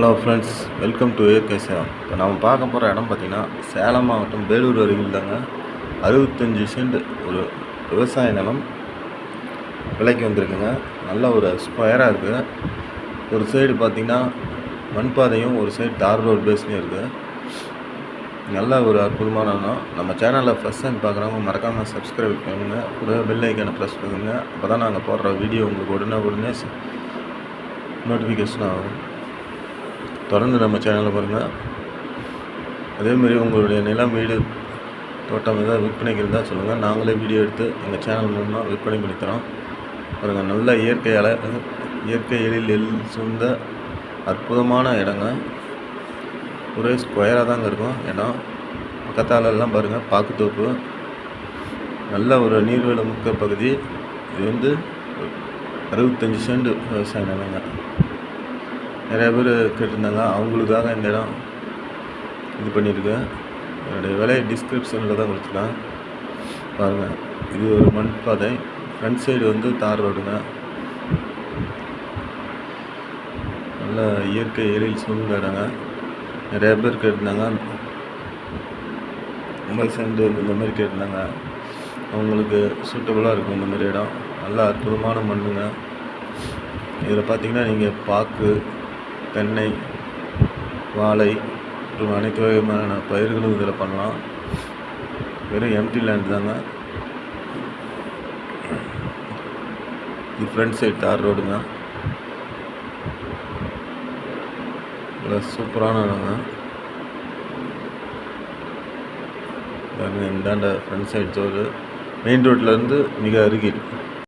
Hello friends welcome to இயற்கை சேலம் இப்போ நம்ம பார்க்க போகிற இடம் பார்த்திங்கன்னா சேலம் மாவட்டம் வேலூர் அருகில் தாங்க. அறுபத்தஞ்சி சென்ட் ஒரு விவசாய நிலம் விலைக்கு வந்திருக்குங்க. நல்ல ஒரு ஸ்கொயராக இருக்குது ஒரு சைடு பார்த்திங்கன்னா மண் பாதையும் ஒரு சைடு தார் ரோட் பேஸ்லையும் இருக்குது நல்ல ஒரு அற்புதமான இடம். நம்ம சேனலில் ஃபஸ்ட் டைம் பார்க்குறவங்க மறக்காமல் சப்ஸ்கிரைப் பண்ணுங்க. கூட பெல் ஐக்கானை ப்ரெஸ் பண்ணுங்க. அப்போ தான் நாங்கள் போடுற வீடியோ உங்களுக்கு உடனே உடனே நோட்டிஃபிகேஷன் ஆகும். தொடர்ந்து நம்ம சேனலை பாருங்கள் அதேமாரி உங்களுடைய நிலம் வீடு தோட்டம் ஏதாவது விற்பனைக்கு இருந்தால் சொல்லுங்கள் நாங்களே வீடியோ எடுத்து எங்கள் சேனல் மூலமாக விற்பனை பண்ணித்தரோம். பாருங்கள் நல்ல இயற்கை அலை இயற்கை எழில் எல் சூழ்ந்த அற்புதமான இடங்க. ஒரே ஸ்கொயராக தாங்க இருக்கும். இடம் பக்கத்தாலெல்லாம் பாருங்கள் பாக்குத்தோப்பு. நல்ல ஒரு நீர்வள முக்க பகுதி. இது வந்து அறுபத்தஞ்சி சென்ட் விவசாய நிலங்க. நிறைய பேர் கேட்டிருந்தாங்க. அவங்களுக்காக இந்த இடம் இது பண்ணியிருக்கேன். என்னுடைய விலையை டிஸ்கிரிப்ஷனில் தான் கொடுத்துருக்கேன் பாருங்கள் இது ஒரு மண் பாதை. ஃப்ரண்ட் சைடு வந்து தார் ரோடுங்க. நல்ல இயற்கை எழில் சூழ்ந்த இடங்க. நிறைய பேர் கேட்டிருந்தாங்க. மொபைல் சேர்ந்து இந்த மாதிரி கேட்டிருந்தாங்க. அவங்களுக்கு சூட்டபுளாக இருக்கும் இந்த மாதிரி இடம். நல்லா அற்புதமான மண்ணுங்க. இதில் பார்த்தீங்கன்னா நீங்கள் பாக்கு தென்னை வாழை மற்றும் அனைத்து வகையான பயிர்களும் இதில் பண்ணலாம். வெறும் எம்டி லேண்ட் தாங்க. இது ஃப்ரண்ட் சைட் தார் ரோடுங்க இதில் சூப்பரான இடங்க. இந்தாண்ட ஃப்ரண்ட் சைட் ரோடு மெயின் ரோட்லேருந்து மிக அருகில்.